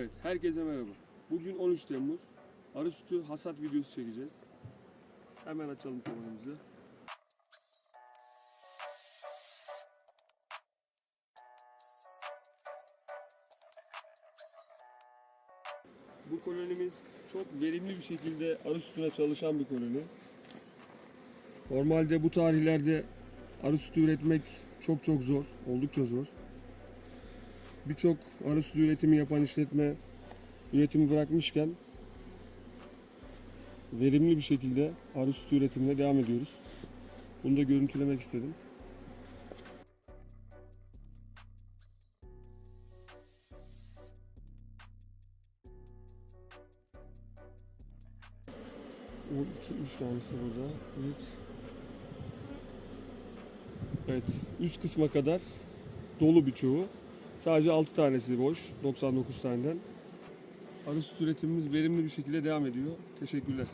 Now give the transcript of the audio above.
Evet, herkese merhaba. Bugün 13 Temmuz. Arı sütü hasat videosu çekeceğiz. Hemen açalım kameramızı. Bu kolonimiz çok verimli bir şekilde arı sütüne çalışan bir koloni. Normalde bu tarihlerde arı sütü üretmek çok çok zor, oldukça zor. Birçok arı sütü üretimi yapan işletme üretimi bırakmışken verimli bir şekilde arı sütü üretimine devam ediyoruz. Bunu da görüntülemek istedim. O iki, üç tanesi burada. Evet. Evet, üst kısma kadar dolu birçoğu. Sadece 6 tanesi boş, 99 taneden. Arı süt üretimimiz verimli bir şekilde devam ediyor. Teşekkürler.